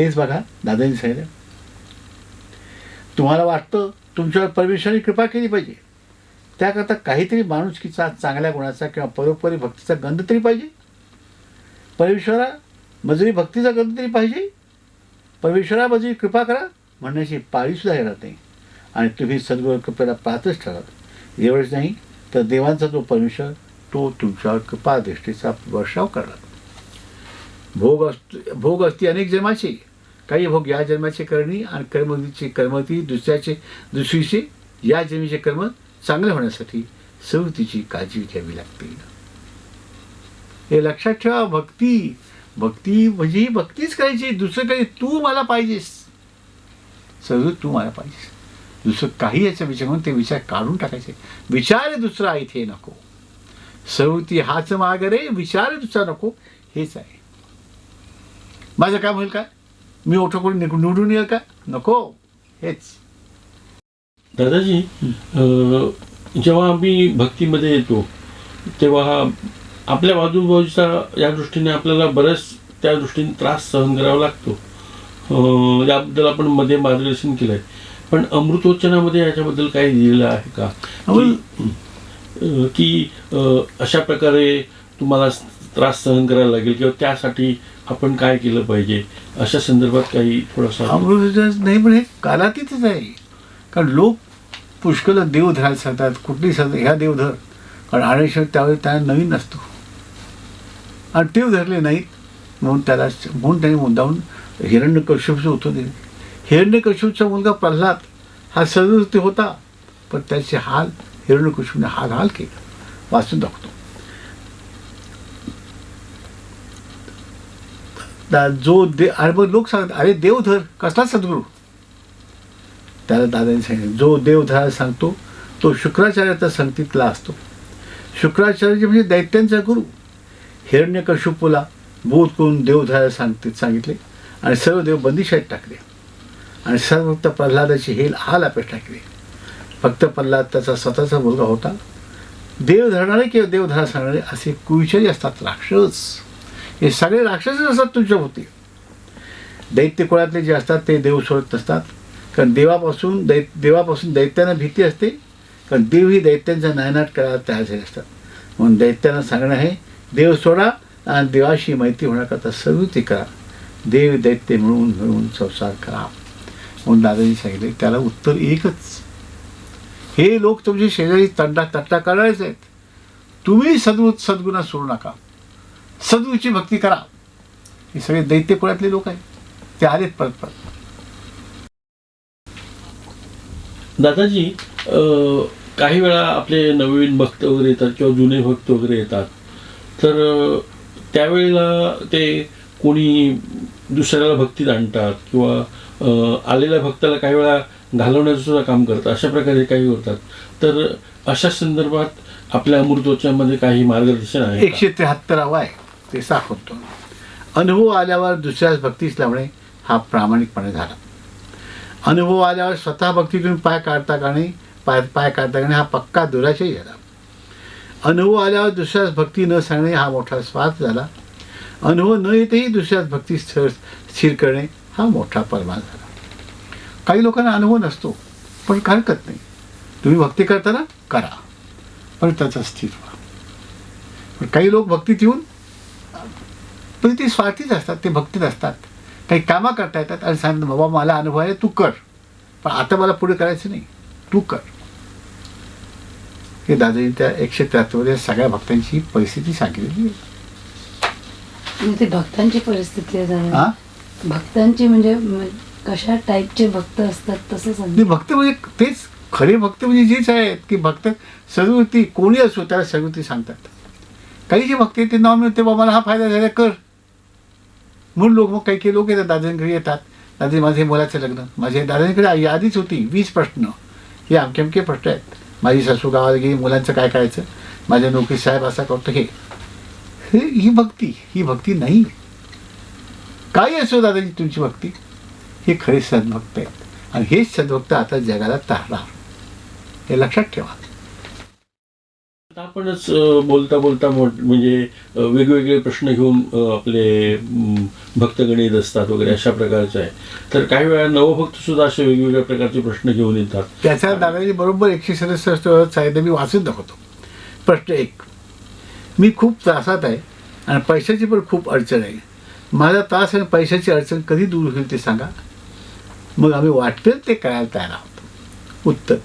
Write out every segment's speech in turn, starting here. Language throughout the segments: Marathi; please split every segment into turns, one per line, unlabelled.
हेच बघा दादांनी सांगितलं. तुम्हाला वाटतं तुमच्यावर परमेश्वराने कृपा केली पाहिजे. त्याकरता काहीतरी माणुसकीचा चांगल्या गुणाचा किंवा परोपरी भक्तीचा गंध तरी पाहिजे. परमेश्वरा मजुरी भक्तीचा गंध तरी पाहिजे. परमेश्वरा मजुरी कृपा करा म्हणण्याची पाळीसुद्धा येणार नाही. आणि तुम्ही सद्गुरू कृपेला पाहतच ठराल एवढंच नाही तर देवांचा जो परमेश्वर तो तुमच्यावर कृपा दृष्टीचा वर्षाव करणार. भोग असतो भोग असती अनेक जन्माची. काही भोग या जन्माचे करणी आणि कर्मची कर्मती दुसऱ्याचे दुसरीचे या जन्मीचे कर्म चांगले होण्यासाठी सवतीची काळजी घ्यावी लागते. हे लक्षात ठेवा भक्ती भक्ती म्हणजे ही भक्तीच करायची दुसरं काही तू मला पाहिजेस. सगळं तू मला पाहिजेस. दुसरं काही याचा विचार म्हणून ते विचार काढून टाकायचे. विचार दुसरा इथे नको. सवती हाच माग रे विचार दुसरा नको हेच आहे. माझं काम होईल काय मी ओठं करून निघून निवडून येईल का नको हेच
दादाजी जेव्हा आम्ही भक्तीमध्ये येतो तेव्हा आपल्या बाजूबाजूचा या दृष्टीने आपल्याला बरेच त्या दृष्टीने त्रास सहन करावा लागतो अं, याबद्दल आपण मध्ये मार्गदर्शन केलं आहे पण अमृतोच्चनामध्ये याच्याबद्दल काही दिलेलं आहे का की अशा प्रकारे तुम्हाला त्रास सहन करायला लागेल किंवा त्यासाठी आपण काय केलं पाहिजे? अशा संदर्भात काही थोडासा
अमृत नाही पण हे कालातीतच आहे. कारण लोक पुष्कळ देव धरायला सांगतात कुठली सांगतात ह्या देव धर कारण आडेश्वर त्यावेळी त्यांना नवीन नसतो आणि देव धरले नाहीत म्हणून त्याला म्हणून त्याने मुद्दाहून हिरण्यकश्यपचं होतं दिले. हिरण्यकश्यपचा मुलगा प्रल्हाद हा सर्वृत्ती होता पण त्याचे हाल हिरण्यकश्यपने हाल हाल केला. वाचून दाखवतो. दा- जो दे अरे मग लोक सांगतात अरे देवधर कसला सद्गुरू? त्याला दादाने सांगितलं जो देवधराला सांगतो तो शुक्राचार्याचा संगतीतला असतो. शुक्राचार्य म्हणजे दैत्यांचा गुरु. हिरण्यकशिपूला बोध करून देवधराला सांगते सांगितले आणि सर्व देव बंदिशात टाकले. आणि सर्व फक्त प्रल्हादाची हेल हाल अपेक्षा टाकले. फक्त प्रल्हाद त्याचा स्वतःचा मुलगा होता. देव धरणारे किंवा देव धरा सांगणारे असे कुविचारी असतात राक्षस. हे सगळे राक्षसच असतात तुमच्या होती दैत्य कुळातले जे असतात ते देव सोडत असतात कारण देवापासून दै देवापासून दैत्यांना भीती असते. कारण देव ही दैत्यांचा नायनाट करायला तयार झाले असतात. म्हणून दैत्यांना सांगणं आहे देव सोडा आणि देवाशी माहिती होण्याकरता सर्वती करा. देव दैत्य मिळून मिळून संसार करा. म्हणून दादाजी सांगितले त्याला उत्तर एकच. हे लोक तुमचे शेजारी तंडा तट्टा काढायचे आहेत. तुम्ही सद्गु सद्गुणा सोडू नका. सद्गुची भक्ती करा. हे सगळे दैत्य कुळातले लोक आहेत. ते आलेत परत परत.
दादाजी अं, काही वेळा आपले नवीन भक्त वगैरे येतात किंवा जुने भक्त वगैरे येतात. तर अं, त्यावेळेला ते कोणी दुसऱ्याला भक्तीत आणतात किंवा अं, आलेल्या भक्ताला काही वेळा घालवण्याचं सुद्धा काम करतात. अशा प्रकारे काही होतात. तर अशा संदर्भात आपल्या अमृतोच्चामध्ये काही मार्गदर्शन आहे का?
एकशे त्र्याहत्तरावा आहे. ते साखवतो अनुभव आल्यावर दुसऱ्याच भक्तीस लावणे हा प्रामाणिकपणे झाला. अनुभव आल्यावर स्वतः भक्तीतून पाय काढता का नाही पाय पाय काढता का नाही हा पक्का दुराशय झाला. अनुभव आल्यावर दुसऱ्याच भक्ती न सांगणे हा मोठा स्वार्थ झाला. अनुभव न येतेही दुसऱ्याच भक्ती स्थिर स्थिर करणे हा मोठा परमान झाला. काही लोकांना अनुभव नसतो पण काय हरकत नाही. तुम्ही भक्ती करताना करा पण त्याचा स्थिर व्हा. पण काही लोक भक्तीत येऊन पण ते स्वार्थीच असतात ते भक्तीत असतात. काही कामं करता येतात आणि सांगतात बाबा मला अनुभव आहे तू कर. पण आता मला पुढे करायचं नाही. तू कर. हे दादाजी त्या एकशे त्र्याहत्तरमध्ये सगळ्या भक्तांची परिस्थिती सांगितलेली आहे.
म्हणजे ते भक्तांची परिस्थिती आहे. भक्तांची म्हणजे कशा टाईपचे भक्त असतात तसं
भक्त म्हणजे तेच खरे भक्त म्हणजे जेच आहेत की भक्त सगळी कोणी असो त्याला सगळी सांगतात. काही जे भक्त ते नाव मिळते बाबा मला हा फायदा झाला कर. म्हणून लोक मग काही काही लोक येतात दादांकडे येतात. दादा माझे मुलाचं लग्न. माझे दादांकडे यादीच होती. वीस प्रश्न. हे अमके अमके प्रश्न आहेत. माझी सासू गावाला गेली मुलांचं काय करायचं? माझ्या नोकरी साहेब असा करतो. हे हे ही भक्ती. ही भक्ती नाही. काही असो दादाजी तुमची भक्ती? हे खरे सद्भक्त आहेत. आणि हेच सद्भक्त आता जगाला तारणार. हे लक्षात ठेवा.
आपणच बोलता बोलता म्हणजे वेगवेगळे प्रश्न घेऊन आपले भक्तगणित असतात वगैरे अशा प्रकारचे आहे. तर काही वेळा नवभक्त सुद्धा असे वेगवेगळ्या प्रकारचे प्रश्न घेऊन येतात.
त्याच्या दादाजी बरोबर एकशे सदुसष्ट साहित्य मी वाचून दाखवतो. प्रश्न एक. मी खूप त्रासात आहे आणि पैशाची पण खूप अडचण आहे. माझा त्रास आणि पैशाची अडचण कधी दूर होईल ते सांगा. मग आम्ही वाटेल ते करायला तयार आहोत. उत्तर.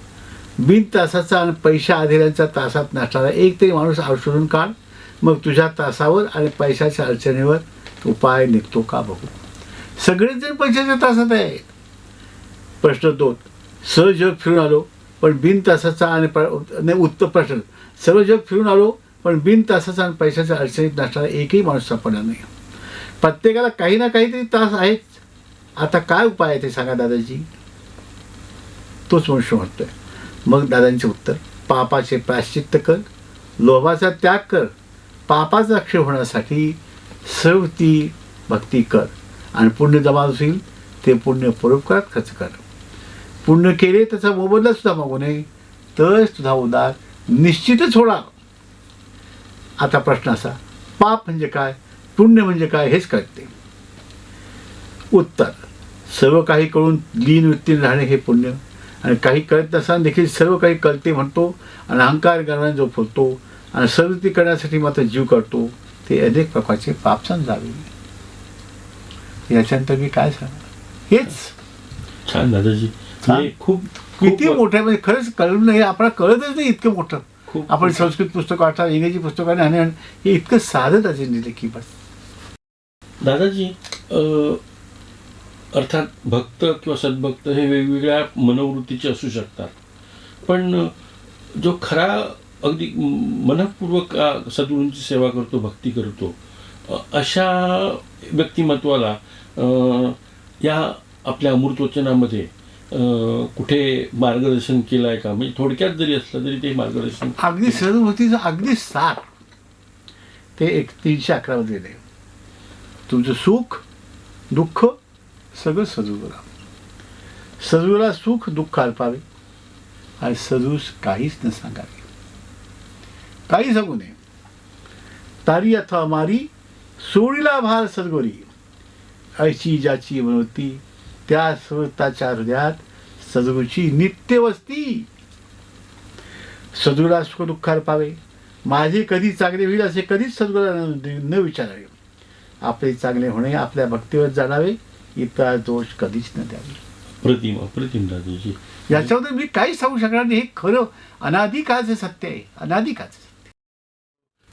बिन तासाचा आणि पैशा आधीऱ्यांचा तासात नसणारा एक तरी माणूस शोधून काढ. मग तुझ्या तासावर आणि पैशाच्या अडचणीवर उपाय निघतो का बघू. सगळेच जण पैशाच्या तासात आहे. प्रश्न दोन. सर्व जग फिरून आलो पण बिन तासाचा आणि प- नाही उत्तर प्रश्न. सर्व जग फिरून आलो पण बिन तासाचा आणि पैशाच्या अडचणीत नसणारा एकही माणूस सापडला नाही. प्रत्येकाला काही ना काहीतरी तास आहेच. आता काय उपाय आहे ते सांगा दादाजी. तोच मनुष्य म्हणतोय. मग दादांचे उत्तर पापाचे प्राश्चित्त कर लोभाचा त्याग कर पापाचा क्षय होण्यासाठी सर्व ती भक्ती कर. आणि पुण्य जमा होईल ते पुण्य परोपकारात खर्च कर. पुण्य केले त्याचा मोबदला सुद्धा मागू नये तरच तुझा उदार निश्चितच होणार. आता प्रश्न असा पाप म्हणजे काय पुण्य म्हणजे काय हेच कळते. उत्तर सर्व काही कळून लीन वृत्तीने राहणे हे पुण्य आणि काही कळत नसताना देखील सर्व काही कळते म्हणतो आणि अहंकार करण्याने जो फुलतो आणि सर्वती करण्यासाठी मात्र जीव करतो ते अनेक प्रकारचे पाप समजावे. याच्यानंतर मी काय सांगणार? हेच.
छान दादाजी. खूप
किती मोठं म्हणजे खरंच कळलं नाही आपल्याला कळतच नाही इतकं मोठं.
खूप-
आपण संस्कृत पुस्तक वाचतात इंग्रजी पुस्तकाने आणि हे इतकं साधं त्याचे लिहिले की बस.
दादाजी अ, अर्थात भक्त किंवा सद्भक्त हे वेगवेगळ्या मनोवृत्तीचे असू शकतात. पण जो खरा अगदी मनपूर्वक सद्गुरूंची सेवा करतो भक्ती करतो अशा व्यक्तिमत्वाला या आपल्या अमृतवचनामध्ये कुठे मार्गदर्शन केलं आहे का? म्हणजे थोडक्यात जरी असलं तरी ते मार्गदर्शन
अगदी सदभूतीचं अगदी सार ते एक तीनशे अकरामध्ये दिले. तुमचं सुख दुःख सगळं सजूला सजूला सुख दुःख अल्पावे. आणि सजूस काहीच न सांगावे. काही सांगू नये. तारी अथवा मारी सोडीला भार सदगोरी ऐशी ज्याची मनोती त्या स्वतःच्या हृदयात सद्गुरूची नित्य वस्ती. सद्गुरूला सुख दुःखार पावे माझे कधी चांगले होईल असे कधीच सद्गुरूला न विचारावे. आपले चांगले होणे आपल्या भक्तीवर जाणावे. इतर दोष कधीच न द्यावे.
प्रतिम अप्रतिम दादाजी
याच्याबद्दल मी काहीच सांगू शकणार नाही. हे खरं अनाधिकाचं सत्य आहे. अनाधिकाचं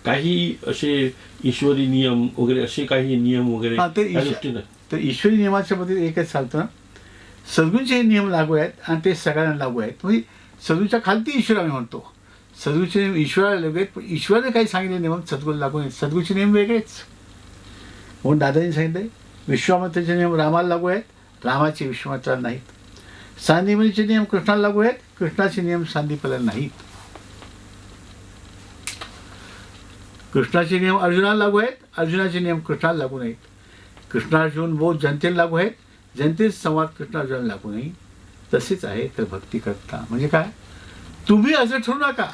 काही असे ईश्वरी नियम वगैरे असे काही नियम वगैरे
हा, ते
या
ईश-
दृष्टीनं
तर ईश्वरी नियमाच्या मध्ये एकच सांगतो ना. सद्गुरूचे हे नियम लागू आहेत आणि ते सगळ्यांना लागू आहेत. म्हणजे सद्गुरूच्या खालती ईश्वर आम्ही म्हणतो. सद्गुरूचे नियम ईश्वराला लागू आहेत पण ईश्वराने काही सांगितले नियम सद्गुरू लागू आहेत सद्गुरूचे नियम वेगळेच. म्हणून दादाजी सांगितले विश्वामित्राचे नियम रामाला लागू आहेत रामाचे विश्वामित्राला नाहीत. सांदीपनीचे नियम कृष्णाला लागू आहेत कृष्णाचे नियम सांदीपला नाहीत. कृष्णाचे नियम अर्जुनाला लागू आहेत अर्जुनाचे नियम कृष्णाला लागू नाहीत. कृष्णार्जुन बोध जनतेला लागू आहेत जनतेत संवाद कृष्णार्जुनाला लागू नाही. तसेच आहे तर भक्ती करता. म्हणजे काय? तुम्ही असं ठरू नका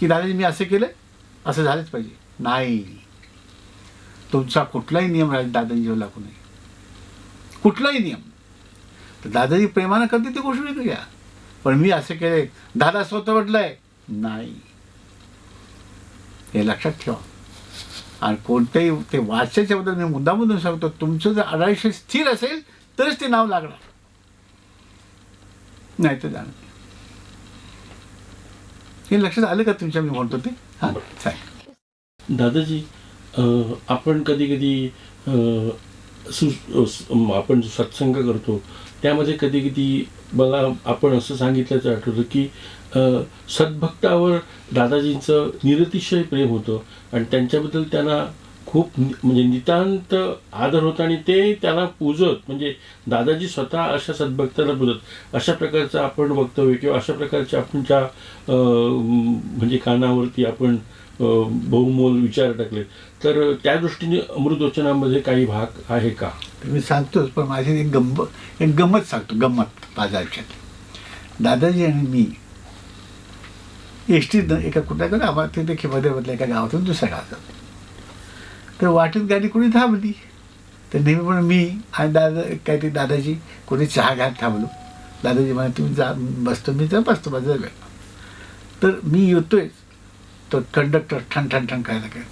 की दादाजी मी असं केलं असं झालंच पाहिजे. नाही. तुमचा कुठलाही नियम राहील दादाजीवर लागू नये. कुठलाही नियम. तर दादाजी प्रेमानं करते ती गोष्ट वेगळी पण मी असं केले दादा स्वतः म्हटलंय नाही. हे लक्षात ठेवा. आणि कोणत्याही ते वाचायच्या बद्दल मी मुद्दामधून सांगतो तुमचं जर अडायशे स्थिर असेल तरच ते नाव लागणार. नाही तर जाणार हे लक्षात आलं का तुमच्या मी म्हणतो ते? हां चालेल.
दादाजी आपण कधी कधी सु आपण जो सत्संग करतो त्यामध्ये कधी कधी मला आपण असं सांगितल्याचं आठवतं की सद्भक्तावर दादाजींचं निरतिशय प्रेम होतं आणि त्यांच्याबद्दल त्यांना खूप म्हणजे नितांत आदर होता आणि ते त्याला पूजत म्हणजे दादाजी स्वतः अशा सद्भक्ताला पूजत. अशा प्रकारचं आपण वक्तव्य किंवा अशा प्रकारचे आपण ज्या म्हणजे कानावरती आपण बहुमोल विचार टाकले. तर त्या दृष्टीने अमृतवचनामध्ये काही भाग आहे का?
मी सांगतोच पण माझी एक गंम एक गंमत सांगतो गंमत माझ्या आयुष्यात. दादाजी आणि मी एस टीत एका कुठल्या आम्हाला तिथे खेमध्ये मधल्या एका गावातून दुसऱ्या गावात तर वाटेत गाडी कोणी थांबली? तर नेहमीपणे मी आणि दादा काय ते दादाजी कोणी चहा घ्यायला थांबलो. दादाजी म्हणा तुम्ही जा बसतो मी जा बसतो माझा वेळ तर मी येतोय तो कंडक्टर ठण ठण ठण करायला काय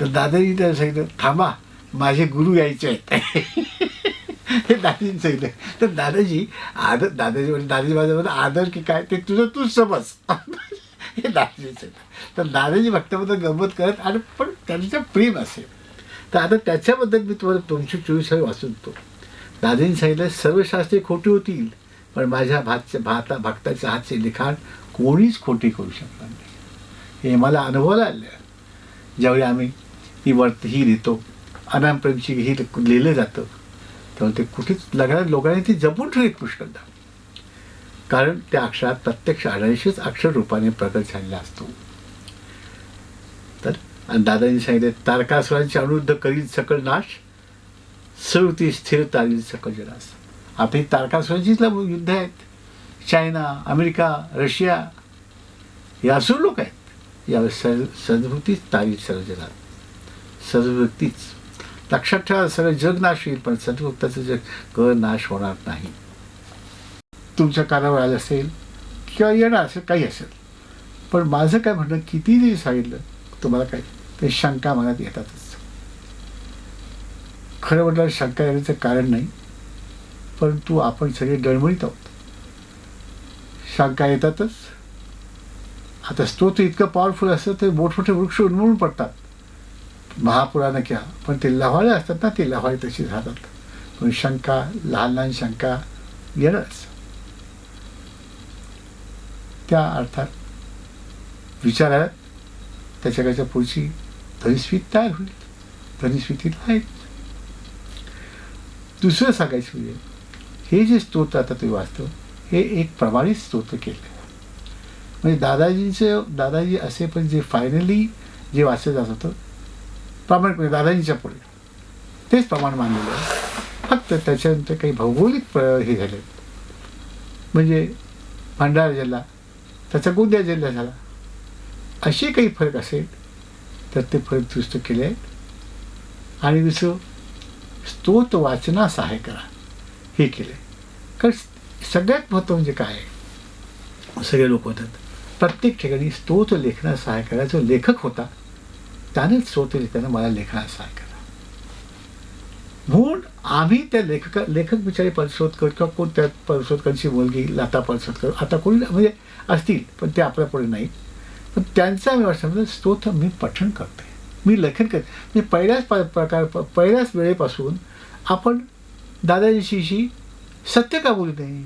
तर दादाजी त्या सांगितलं थांबा माझे गुरु यायचे आहेत. हे दादाजींनी सांगितलं. तर दादाजी आदर दादाजी म्हणजे दादाजी माझ्यामध्ये आदर की काय ते तुझं तूच समज. हे दादाजी सांगितलं. तर दादाजी भक्ताबद्दल गंमत करत आणि पण त्यांचं प्रेम असेल. तर आता त्याच्याबद्दल मी तुम्हाला दोनशे चोवीस साली वाचून तो दादाजींनी सांगितलं सर्व शास्त्रे खोटी होतील पण माझ्या भातच्या भाता भक्ताच्या हातचे लिखाण कोणीच खोटी करू शकणार नाही. हे मला अनुभवाला आलं. ज्यावेळी आम्ही ही वर्त ही लिहितो अनामप्रेमची ही लिहिलं जातं तेव्हा ते कुठेच लग्नात लोकांनी ती जपून ठेवली पुष्कळदा. कारण त्या अक्षरात प्रत्यक्ष अडीचशेच अक्षर रूपाने प्रकट झालेला असतो. तर आणि दादांनी सांगितले तारकासुरांचे अनुरुद्ध करील सकल नाश सवती स्थिर तारील सकल जनास आपली तारकासुरांचीच युद्ध आहेत. चायना अमेरिका रशिया हे असुर लोक आहेत. यावेळेस सर सद्भूतीच तारील सर्व जगात सद्भक्तीच लक्षात ठेवा सगळं जग नाश होईल पण सद्भक्ताचं जग ग नाश होणार नाही. तुमच्या कानावर आलं असेल किंवा येणार असेल काही असेल. पण माझं काय म्हणणं किती जरी सांगितलं तुम्हाला काय ते शंका मनात येतातच. खरं म्हटलं शंका येण्याचं कारण नाही परंतु आपण सगळे डळमळीत आहोत. शंका येतातच. आता स्तोत्र इतकं पॉवरफुल असतं ते मोठमोठे वृक्ष उन्मळून पडतात. महापुराणं क्या पण ते लव्हाळे असतात ना ते लव्हाळे तशी राहतात पण शंका लहान लहान शंका येणंच त्या अर्थात विचारात त्याच्याकडच्या पुढची धनिस्वीत तयार होईल. धनिस्वीतीला आहेत दुसरं सांगायचं म्हणजे हे जे स्तोत्र आता तुम्ही वाचतो हे एक प्रमाणित स्तोत्र केलं. म्हणजे दादाजींचे दादाजी असे पण जे फायनली जे वाचलं जात होतं प्रामाणिकपणे दादाजींच्या पुढे. तेच प्रमाण मानलेलं आहे. फक्त त्याच्यानंतर काही भौगोलिक प्र हे झाले. म्हणजे भंडारा जिल्हा त्याचा गोंदिया जिल्हा झाला. असे काही फरक असेल तर ते फरक दुरुस्त केले. आहेत आणि दुसरं स्तोत्र वाचना सहाय्य करा. हे केले. कारण सगळ्यात महत्त्व म्हणजे काय आहे? सगळे लोक होतात. प्रत्येक ठिकाणी स्तोत्र लेखनास सहाय्य करा. जो लेखक होता त्यानेच स्तोत्र लिहिताना मला लेखनास सहाय्य करा. म्हणून आम्ही त्या लेखका लेखक बिचारे कर किंवा कोण त्या परशोधकांची मुलगी लता पळसोदकर आता कोणी म्हणजे असतील पण ते आपल्या पुढे नाही. पण त्यांचा मी वर्षामध्ये म्हणजे स्तोत्र मी पठण करते मी लेखन करते मी पहिल्याच प प्रकार पहिल्याच वेळेपासून आपण दादाजीशी सत्य का बोलू नये?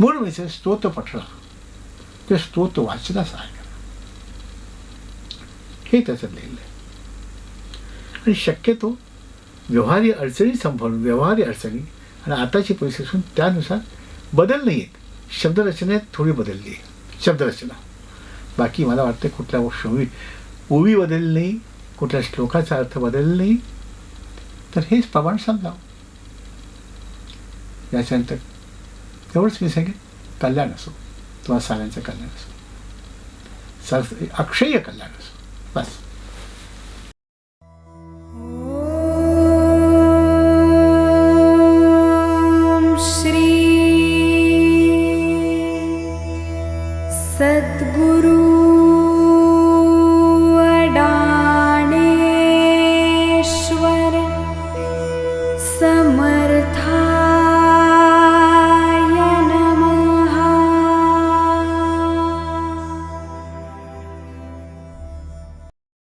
म्हणून मी स्तोत्र पठणा ते स्तोत्र वाचनास आहे हे त्याचं लिहिलं आहे. आणि शक्यतो व्यवहारी अडचणी सांभाळून व्यवहारी अडचणी आणि आताची परिस्थिती असून त्यानुसार बदल नाही आहेत. शब्दरचनेत थोडी बदलली आहे. शब्दरचना. बाकी मला वाटते कुठल्या ओवी ओवी बदलली नाही कुठल्या श्लोकाचा अर्थ बदलला नाही तर हेच प्रमाण समजावं. याच्यानंतर एवढंच मी सांगेन. कल्याण असो. तुम्हाला साऱ्यांचं कल्याण असो. सर्व अक्षय कल्याण असो. बस.